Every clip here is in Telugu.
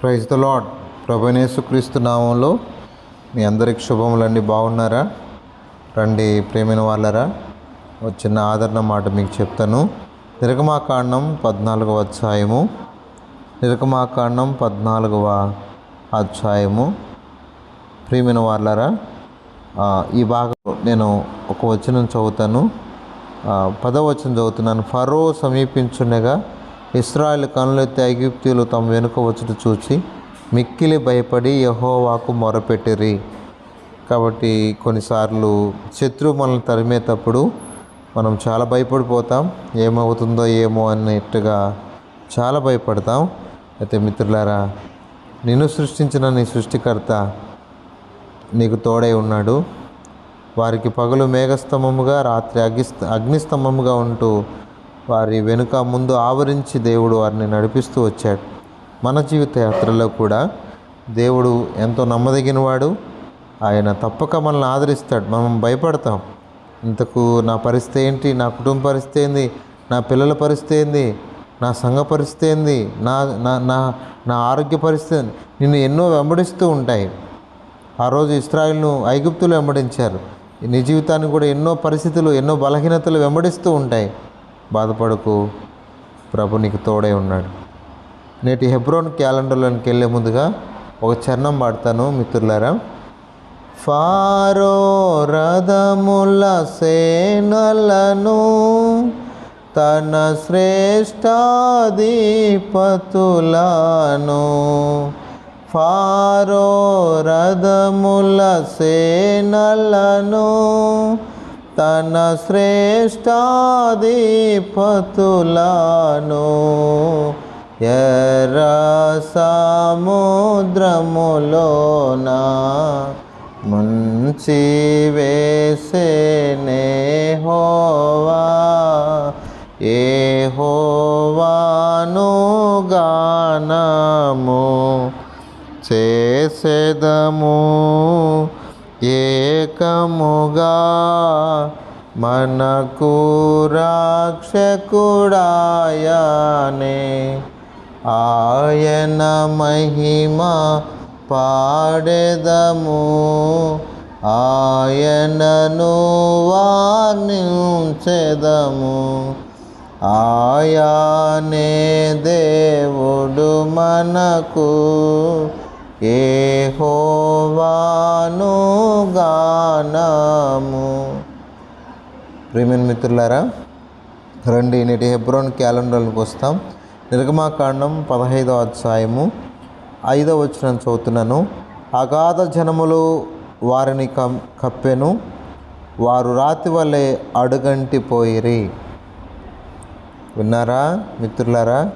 ప్రైజ్ ద లాడ్ ప్రభనేసుక్రీస్తు నామంలో మీ అందరికి శుభములండి. బాగున్నారా? రండి ప్రేమైన వాళ్ళరా. ఒక చిన్న ఆదరణ మాట మీకు చెప్తాను. నిర్గమాకాండం పద్నాలుగవ అధ్యాయము. నిరకమాకాండం పద్నాలుగవ అధ్యాయము. ప్రియమైన వాళ్ళరా ఈ భాగం నేను ఒక వచనం చదువుతాను. పదవచనం చదువుతున్నాను. ఫరో సమీపించుండగా ఇస్రాయల్ కనులెత్తి ఐగుప్తీయులు తమ వెనుక వచ్చుట చూచి మిక్కిలి భయపడి యహోవాకు మొరపెట్టిరి. కాబట్టి కొన్నిసార్లు శత్రువు మనల్ని తరిమేటప్పుడు మనం చాలా భయపడిపోతాం. ఏమవుతుందో ఏమో అన్నట్టుగా చాలా భయపడతాం. అయితే మిత్రులారా నిన్ను సృష్టించిన నీ సృష్టికర్త నీకు తోడై ఉన్నాడు. వారికి పగలు మేఘస్తంభముగా రాత్రి అగ్ని అగ్నిస్తంభముగా ఉంటూ వారి వెనుక ముందు ఆవరించి దేవుడు వారిని నడిపిస్తూ వచ్చాడు. మన జీవిత యాత్రలో కూడా దేవుడు ఎంతో నమ్మదగినవాడు. ఆయన తప్పక మనల్ని ఆదరిస్తాడు. మనం భయపడతాం. ఇంతకు నా పరిస్థితి ఏంటి? నా కుటుంబ పరిస్థితి ఏంది? నా పిల్లల పరిస్థితి ఏంది? నా సంఘ పరిస్థితి ఏంది? నా నా నా నా ఆరోగ్య పరిస్థితి నిన్ను ఎన్నో వెంబడిస్తూ ఉంటాయి. ఆ రోజు ఇస్రాయిల్ను ఐగుప్తులు వెంబడించారు. నీ జీవితాన్ని కూడా ఎన్నో పరిస్థితులు ఎన్నో బలహీనతలు వెంబడిస్తూ ఉంటాయి. బాధపడకు. ప్రభు నీకు తోడై ఉన్నాడు. నేటి హెబ్రోన్ క్యాలెండర్లోకి వెళ్ళే ముందుగా ఒక చరణం పాడతాను మిత్రులారా. ఫారో రథముల సేనలను తన శ్రేష్టాధిపతులను ఫారో రథముల సేనలను తన శ్రేష్టాధిపతులను ఎర్ర సముద్రములోన ముంచి వేసేనే హోవా ఏ హోవాను గానము చేసేదము. ఏకముగా మనకు రాక్షకుడాయనే. ఆయన మహిమ పాడెదము. ఆయనను వాణించెదము ఆయానే దేవుడు మనకు ఏ హోవాను గానము ప్రేమిన్ మిత్రులారా రండి నేటి హెబ్రోన్ క్యాలెండర్లకు వస్తాం. నిర్గమాకాండం పదహైదవ అధ్యాయము ఐదవ వచ్చిన చదువుతున్నాను. అగాధ జనములు వారిని కం కప్పెను వారు రాతి వలె అడుగంటిపోయిరి విన్నారా మిత్రులారా?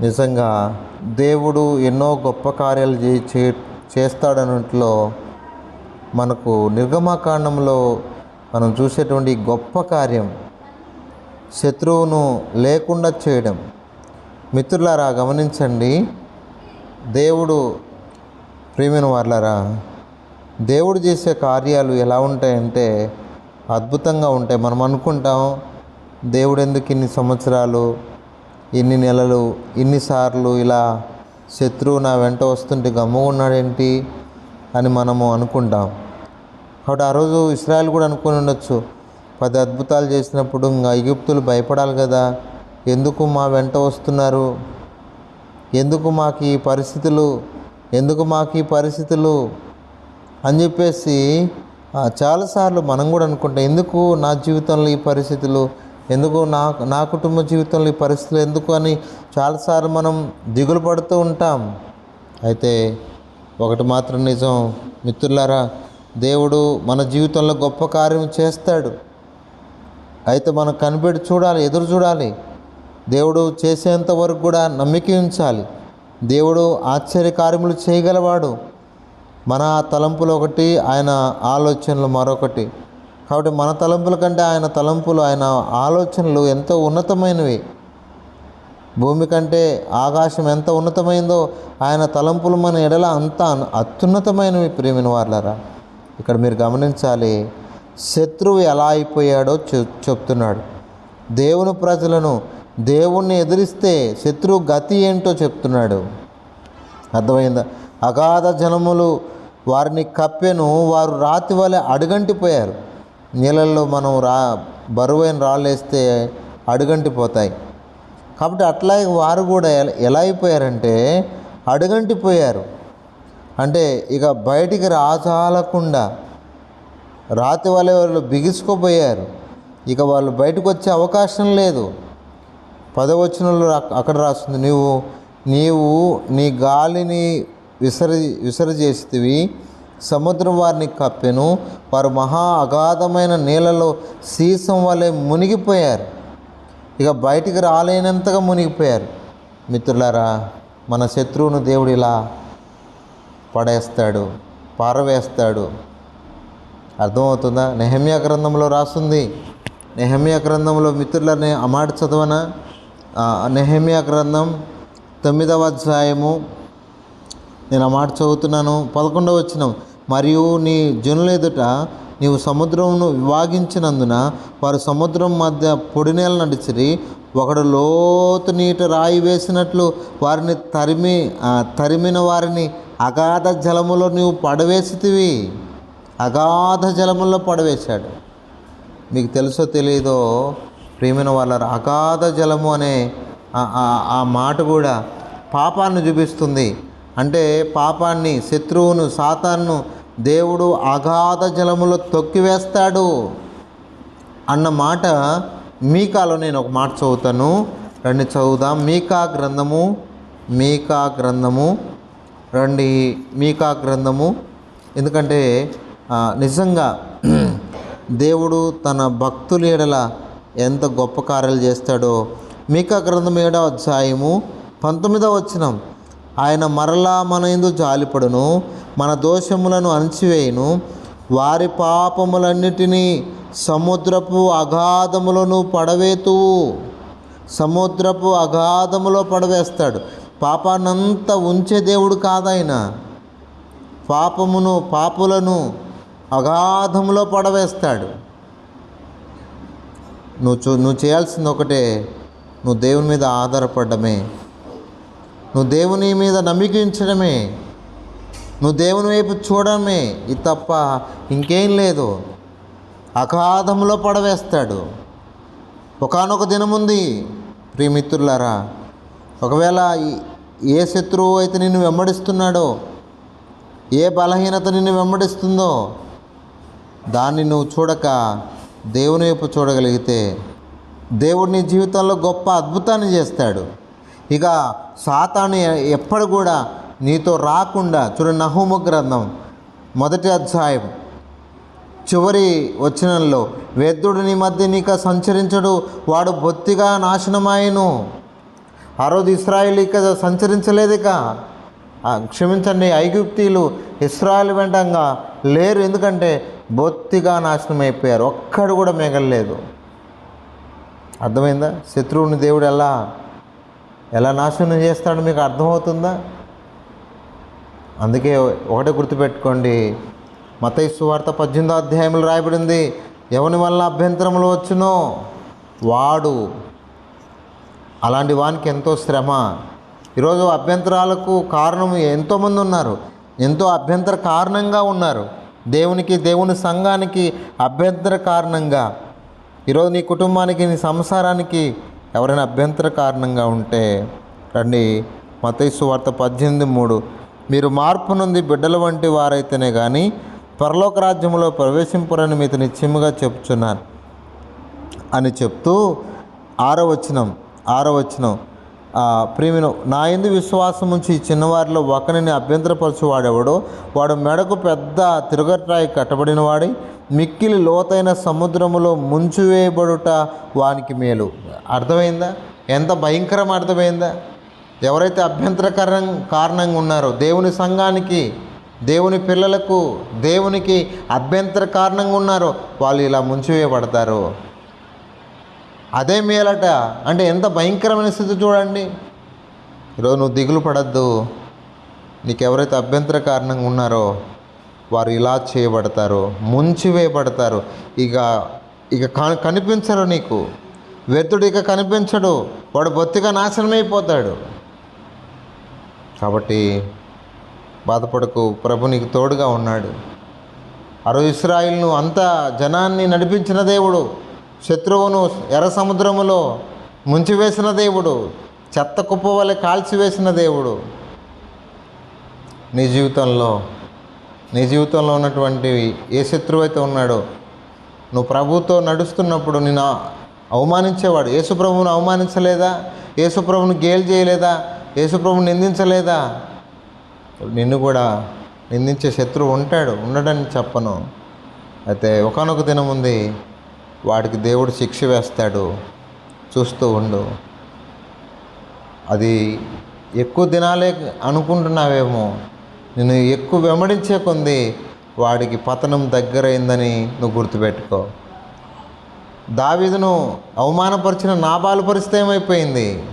నిజంగా దేవుడు ఎన్నో గొప్ప కార్యాలు చే చే- చేస్తాడన్నట్లో మనకు నిర్గమాకాండంలో మనం చూసేటువంటి గొప్ప కార్యం శత్రువును లేకుండా చేయడం. మిత్రులారా గమనించండి. దేవుడు ప్రేమిన వాళ్ళారా దేవుడు చేసే కార్యాలు ఎలా ఉంటాయంటే అద్భుతంగా ఉంటాయి. మనం అనుకుంటాం దేవుడు ఎందుకు ఇన్ని సంవత్సరాలు ఇన్ని నెలలు ఇన్నిసార్లు ఇలా శత్రువు నా వెంట వస్తుంటే గమ్ముగా ఉన్నాడేంటి అని మనము అనుకుంటాం. కాబట్టి ఆ రోజు ఇస్రాయల్ కూడా అనుకుని ఉండొచ్చు. పది అద్భుతాలు చేసినప్పుడు ఇంకా ఐగుప్తులు భయపడాలి కదా. ఎందుకు మా వెంట వస్తున్నారు? ఎందుకు మాకు ఈ పరిస్థితులు? ఎందుకు మాకు ఈ పరిస్థితులు? అని చెప్పేసి చాలాసార్లు మనం కూడా అనుకుంటాం. ఎందుకు నా జీవితంలో ఈ పరిస్థితులు? ఎందుకు నా నా కుటుంబ జీవితంలో ఈ పరిస్థితులు ఎందుకు అని చాలాసార్లు మనం దిగులు పడుతూ ఉంటాం. అయితే ఒకటి మాత్రం నిజం మిత్రులారా దేవుడు మన జీవితంలో గొప్ప కార్యం చేస్తాడు. అయితే మనం కనిపెట్టి చూడాలి ఎదురు చూడాలి. దేవుడు చేసేంత వరకు కూడా నమ్మిక ఉంచాలి. దేవుడు ఆశ్చర్య కార్యములు చేయగలవాడు. మన తలంపులు ఒకటి ఆయన ఆలోచనలు మరొకటి. కాబట్టి మన తలంపుల కంటే ఆయన తలంపులు ఆయన ఆలోచనలు ఎంతో ఉన్నతమైనవి? భూమి కంటే ఆకాశం ఎంత ఉన్నతమైందో ఆయన తలంపులు మన ఎడల అంత అత్యున్నతమైనవి ప్రేమిన వాళ్ళరా ఇక్కడ మీరు గమనించాలి శత్రువు ఎలా అయిపోయాడో చెప్తున్నాడు. దేవుని ప్రజలను దేవుణ్ణి ఎదిరిస్తే శత్రువు గతి ఏంటో చెప్తున్నాడు. అర్థమైందా? అగాధ జనములు వారిని కప్పెను వారు రాతి వలె అడుగంటిపోయారు. నీళ్ళల్లో మనం రా బరువైన రాళ్ళు వేస్తే అడుగంటిపోతాయి. కాబట్టి అట్లాగే వారు కూడా ఎలా ఎలా అయిపోయారంటే అడుగంటిపోయారు. అంటే ఇక బయటికి రాచాలకుండా రాతి వల్ల వాళ్ళు బిగుసుకుపోయారు. ఇక వాళ్ళు బయటకు వచ్చే అవకాశం లేదు. పదవచనంలో అక్కడ రాస్తుంది నీవు నీవు నీ గాలిని విసరి విసరజేసితివి సముద్రం వారిని కప్పెను. వారు మహా అగాధమైన నీళ్ళలో సీసం వలె మునిగిపోయారు. ఇక బయటికి రాలేనంతగా మునిగిపోయారు. మిత్రులారా మన శత్రువును దేవుడు ఇలా పడేస్తాడు పారవేస్తాడు. అర్థమవుతుందా? నెహమ్యా గ్రంథంలో రాస్తుంది. నెహమ్యా గ్రంథంలో మిత్రులని అమాట చదవన? చదవనా నెహమ్యా గ్రంథం తొమ్మిదవ అధ్యాయము. నేను ఆ మాట చదువుతున్నాను. పదకొండవ వచ్చినాం మరియు నీ జనుల ఎదుట నీవు సముద్రమును విభాగించినందున వారు సముద్రం మధ్య పొడినేల నడిచిరి. ఒకడు లోతు నీట రాయి వేసినట్లు వారిని తరిమి తరిమిన వారిని అగాధ జలములో నీవు పడవేసితివి. అగాధ జలముల్లో పడవేశాడు. మీకు తెలుసో తెలియదో ప్రియమైన వాళ్ళ అగాధ జలము అనే ఆ- ఆ- ఆ మాట కూడా పాపాన్ని చూపిస్తుంది. అంటే పాపాన్ని శత్రువును సాతాన్ను దేవుడు అగాధ జలములో తొక్కివేస్తాడు అన్న మాట మీకాలో నేను ఒక మాట చదువుతాను. రండి చదువుదాం. మీకా గ్రంథము మీకా గ్రంథము. రండి మీకా గ్రంథము. ఎందుకంటే నిజంగా దేవుడు తన భక్తుల ఎడల ఎంత గొప్ప కార్యాలు చేస్తాడో మీకా గ్రంథం ఏడవ అధ్యాయము పంతొమ్మిదవ వచ్చినం ఆయన మరలా మన ఎందు జాలిపడును. మన దోషములను అణచివేయును. వారి పాపములన్నిటినీ సముద్రపు అగాధములను పడవేతువు సముద్రపు అగాధములో పడవేస్తాడు. పాపానంత ఉంచే దేవుడు కాదాయన పాపమును పాపులను అగాధములో పడవేస్తాడు. నువ్వు చూ నువ్వు చేయాల్సింది ఒకటే నువ్వు దేవుని మీద ఆధారపడమే నువ్వు దేవుని మీద నమ్మికించడమే. నువ్వు దేవుని వైపు చూడమే ఇది తప్ప ఇంకేం లేదు. అగాధంలో పడవేస్తాడు. ఒకనొక దినముంది ప్రియమిత్రులారా ఒకవేళ ఏ శత్రువు అయితే నిన్ను వెంబడిస్తున్నాడో ఏ బలహీనత నిన్ను వెంబడిస్తుందో దాన్ని నువ్వు చూడక దేవుని వైపు చూడగలిగితే దేవుడు నీ జీవితంలో గొప్ప అద్భుతాన్ని చేస్తాడు. ఇక సాతాను ఎప్పుడు కూడా నీతో రాకుండా చూడు నహూము గ్రంథం మొదటి అధ్యాయం. చివరి వచనంలో వేద్యుడు నీ మధ్య నీక సంచరించడు వాడు బొత్తిగా నాశనమాయను. ఆ రోజు ఇస్రాయిల్ ఇక సంచరించలేదు క్షమించండి ఐగుప్తీలు ఇస్రాయల్ వెంటంగా లేరు ఎందుకంటే బొత్తిగా నాశనం అయిపోయారు ఒక్కడు కూడా మిగలలేదు. అర్థమైందా? శత్రువుని దేవుడు ఎలా ఎలా నాశనం చేస్తాడో మీకు అర్థమవుతుందా? అందుకే ఒకటే గుర్తుపెట్టుకోండి. మతైసు వార్త పద్దెనిమిదో అధ్యాయంలో రాయబడింది ఎవని వల్ల అభ్యంతరములు వచ్చునో వాడు. అలాంటి వానికి ఎంతో శ్రమ. ఈరోజు అభ్యంతరాలకు కారణం ఎంతోమంది ఉన్నారు. ఎంతో అభ్యంతర కారణంగా ఉన్నారు. దేవునికి దేవుని సంఘానికి అభ్యంతర కారణంగా. ఈరోజు నీ కుటుంబానికి నీ సంసారానికి ఎవరైనా అభ్యంతర కారణంగా ఉంటే రండి. మతైసు వార్త పద్దెనిమిది మూడు. మీరు మార్పు నుండి బిడ్డల వంటి వారైతేనే కానీ పరలోక రాజ్యంలో ప్రవేశింపురని మీతో నిశ్చయముగా చెప్తున్నాను అని చెప్తూ ఆరో వచనం ఆరో వచనం ప్రియమిను నా ఎందు విశ్వాసం ఉంచి చిన్నవారిలో ఒకరిని అభ్యంతరపరచువాడెవడో వాడు మెడకు పెద్ద తిరుగట్రాయి కట్టబడినవాడి మిక్కిలి లోతైన సముద్రములో ముంచివేయబడుట వానికి మేలు. అర్థమైందా? ఎంత భయంకరం అర్థమైందా ఎవరైతే అభ్యంతరకరం కారణంగా ఉన్నారో దేవుని సంఘానికి దేవుని పిల్లలకు దేవునికి అభ్యంతర కారణంగా ఉన్నారో వాళ్ళు ఇలా ముంచివేయబడతారు. అదే మేలట అంటే ఎంత భయంకరమైన స్థితి చూడండి. ఈరోజు నువ్వు దిగులు పడద్దు. నీకు ఎవరైతే అభ్యంతర కారణంగా ఉన్నారో వారు ఇలా చేయబడతారు ముంచివేయబడతారు. ఇక ఇక కనిపించరు నీకు. వ్యర్థుడు ఇక కనిపించడు. వాడు బొత్తిగా నాశనమైపోతాడు. కాబట్టి బాధపడకు ప్రభు నీకు తోడుగా ఉన్నాడు. అరు ఇస్రాయిల్ను అంత జనాన్ని నడిపించిన దేవుడు శత్రువును ఎర్ర సముద్రములో ముంచివేసిన దేవుడు చెత్త కుప్ప వలె కాల్చివేసిన దేవుడు. నీ జీవితంలో నీ జీవితంలో ఉన్నటువంటి ఏ శత్రువు అయితే ఉన్నాడో నువ్వు ప్రభుతో నడుస్తున్నప్పుడు నేను అవమానించేవాడు. యేసుప్రభువును అవమానించలేదా? యేసుప్రభుని గేలు చేయలేదా? యేసుప్రభు నిందించలేదా? నిన్ను కూడా నిందించే శత్రువు ఉంటాడు ఉండడని చెప్పను. అయితే ఒకనొక దినం ఉంది వాడికి దేవుడు శిక్ష వేస్తాడు. చూస్తూ ఉండు. అది ఎక్కువ దినాలే అనుకుంటున్నావేమో. నేను ఎక్కువ వెంబడించే కొంది వాడికి పతనం దగ్గరైందని నువ్వు గుర్తుపెట్టుకో. దావీదును అవమానపరిచిన నాబాలు పరిస్థితి ఏమైపోయింది?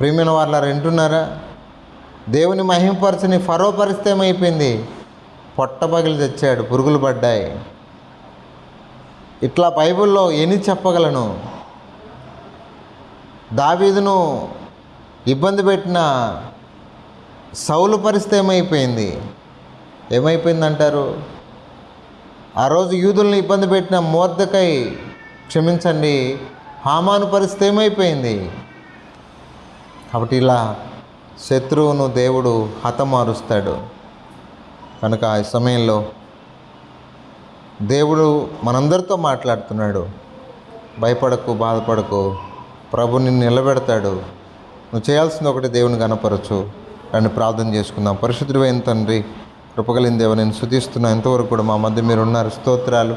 ప్రేమిన వాళ్ళ వింటున్నారా దేవుని మహింపరచని ఫరో పరిస్థితి ఏమైపోయింది? పొట్ట పగిలి తెచ్చాడు పురుగులు పడ్డాయి. ఇట్లా బైబిల్లో ఎన్ని చెప్పగలను? దావీదును ఇబ్బంది పెట్టిన సౌలు పరిస్థితి ఏమైపోయింది? ఏమైపోయిందంటారు? ఆ రోజు యూదుల్ని ఇబ్బంది పెట్టిన మోర్దకై క్షమించండి హామాను పరిస్థితి ఏమైపోయింది? కాబట్టి ఇలా శత్రువును దేవుడు హతమారుస్తాడు. కనుక ఈ సమయంలో దేవుడు మనందరితో మాట్లాడుతున్నాడు. భయపడకు బాధపడకు. ప్రభు నిన్ను నిలబెడతాడు. నువ్వు చేయాల్సింది ఒకటి దేవుని కనపరచు రండి ప్రార్థన చేసుకుందాం. పరిశుద్ధుడైన తండ్రి కృపగలిన దేవ నేను శుతిస్తున్నా ఎంతవరకు కూడా మా మధ్య మీరు ఉన్నారు. స్తోత్రాలు.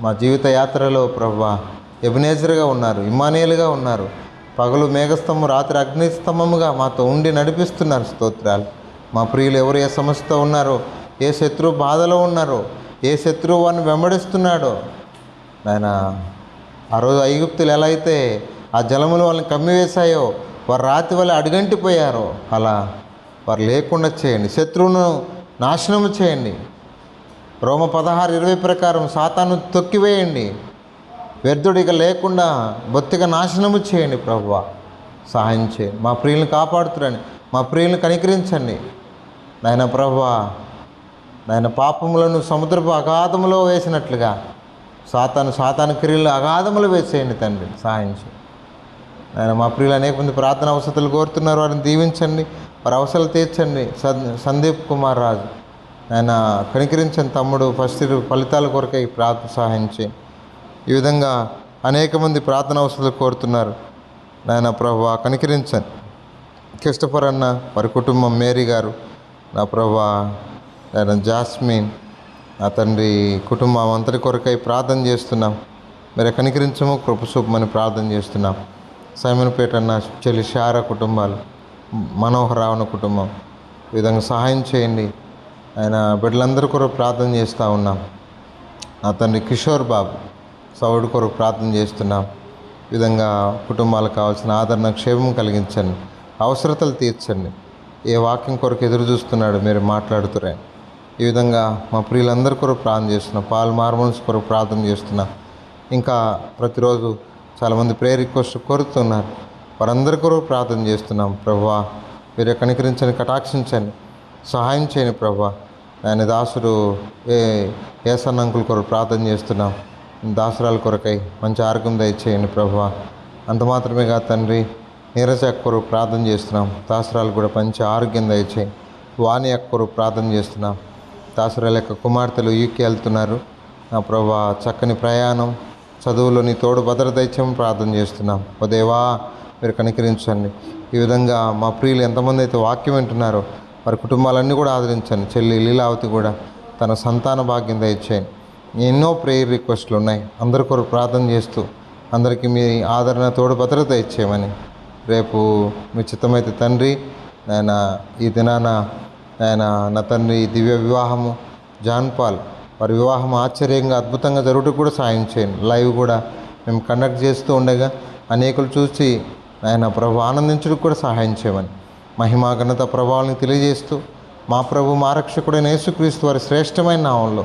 మా జీవిత యాత్రలో ప్రభు ఎబినేజర్గా ఉన్నారు ఇమానియల్గా ఉన్నారు. పగలు మేఘస్తంభం రాత్రి అగ్నిస్తంభముగా మాతో ఉండి నడిపిస్తున్నారు స్తోత్రాలు. మా ప్రియులు ఎవరు ఏ సమస్యతో ఉన్నారో ఏ శత్రువు బాధలో ఉన్నారో ఏ శత్రువు వారిని వెంబడిస్తున్నాడో. నాయన ఆ రోజు ఐగుప్తులు ఎలా అయితే ఆ జలములు వాళ్ళని కమ్మివేశాయో వారు రాతి వల్ల అడుగంటిపోయారో అలా వారు లేకుండా చేయండి. శత్రువును నాశనము చేయండి. రోమ పదహారు ఇరవై ప్రకారం సాతాను తొక్కివేయండి. వ్యర్థుడిక లేకుండా బొత్తిగా నాశనము చేయండి ప్రభు సహాయం చేయండి. మా ప్రియులను కాపాడుతురండి. మా ప్రియులను కనికరించండి. నాయన ప్రభు నాయన పాపములను సముద్రపు అగాధములో వేసినట్లుగా సాతాను సాతాను క్రియలు అగాధములు వేసేయండి తండ్రి. సహాయం చేయండి. ఆయన మా ప్రియులు అనేక మంది ప్రార్థన అవసరాలు కోరుతున్నారు. వారిని దీవించండి. వారి అవసరాలు తీర్చండి. సందీప్ కుమార్ రాజు. ఆయన కనికరించండి తమ్ముడు. ఫస్ట్ ఇయర్ ఫలితాల కొరకై ప్రార్థన సహాయం చేయండి. ఈ విధంగా అనేక మంది ప్రార్థన అవసరాలు కోరుతున్నారు. నాయన ప్రభు కనికరించండి. క్రిస్టఫర్ అన్న వారి కుటుంబం మేరీ గారు నా ప్రభా ఆయన జాస్మిన్ నా తండ్రి కుటుంబం అంతటి కొరకై ప్రార్థన చేస్తున్నాం. మీరు కనికరించము కృపసూపమని ప్రార్థన చేస్తున్నాం. సైమన్పేట అన్న చెల్లి శార కుటుంబాలు మనోహరావణ కుటుంబం ఈ విధంగా సహాయం చేయండి. ఆయన బిడ్డలందరి కొరకు ప్రార్థన చేస్తూ ఉన్నాం. నా తండ్రి కిషోర్ బాబు సౌడు కొరకు ప్రార్థన చేస్తున్నాం ఈ విధంగా కుటుంబాలకు కావాల్సిన ఆదరణ క్షేమం కలిగించండి. అవసరతలు తీర్చండి. ఏ వాక్యం కొరకు ఎదురు చూస్తున్నాడు మీరు మాట్లాడుతురే. ఈ విధంగా మా ప్రియులందరి కొరకు ప్రార్థన చేస్తున్నాం పాల్ మార్మోన్స్ కొరకు ప్రార్థన చేస్తున్నాం ఇంకా ప్రతిరోజు చాలామంది ప్రేయర్ రిక్వెస్ట్ కోరుతున్నారు. వారందరి కొరకు ప్రార్థన చేస్తున్నాం. ప్రభా మీరు కనికరించండి కటాక్షించండి సహాయం చేయండి ప్రభా. ఆయన దాసుడు ఏ ఏసన్నంకుల కొరకు ప్రార్థన చేస్తున్నాం. దాసరాల కొరకై మంచి ఆరోగ్యం దయచేయండి ప్రభా. అంత మాత్రమే కాదు తండ్రి నీరజ అక్క కొరకు ప్రార్థన చేస్తున్నాం. దాసరాలు కూడా మంచి ఆరోగ్యం దయచేయి. వాణి అక్క ప్రార్థన చేస్తున్నాం. దాసురాల యొక్క కుమార్తెలు యూకే వెళ్తున్నారు. నా ప్రభా చక్కని ప్రయాణం చదువులో నీ తోడు భద్రత ఇచ్చామని ప్రార్థన చేస్తున్నాం. ఓ దేవా మీరు కనికరించండి. ఈ విధంగా మా ప్రియులు ఎంతమంది అయితే వాక్యం వింటున్నారో వారి కుటుంబాలన్నీ కూడా ఆదరించండి. చెల్లి లీలావతి కూడా తన సంతాన భాగ్యం దయచేయండి. ఎన్నో ప్రేయర్ రిక్వెస్ట్లు ఉన్నాయి. అందరి కొరకు ప్రార్థన చేస్తూ అందరికీ మీ ఆదరణ తోడు భద్రత ఇచ్చేయమని రేపు మీ చిత్తమైతే తండ్రి ఆయన ఈ దినాన ఆయన నా తండ్రి దివ్య వివాహము జాన్ పాల్ వారి వివాహం ఆశ్చర్యంగా అద్భుతంగా జరుగుటకు కూడా సాయం చేయండి. లైవ్ కూడా మేము కండక్ట్ చేస్తూ ఉండగా అనేకులు చూసి ఆయన ప్రభు ఆనందించడానికి కూడా సహాయం చేయమని మహిమా ఘనత ప్రభావాలను తెలియజేస్తూ మా ప్రభు మా రక్షకుడైన యేసుక్రీస్తు వారి శ్రేష్టమైన నామంలో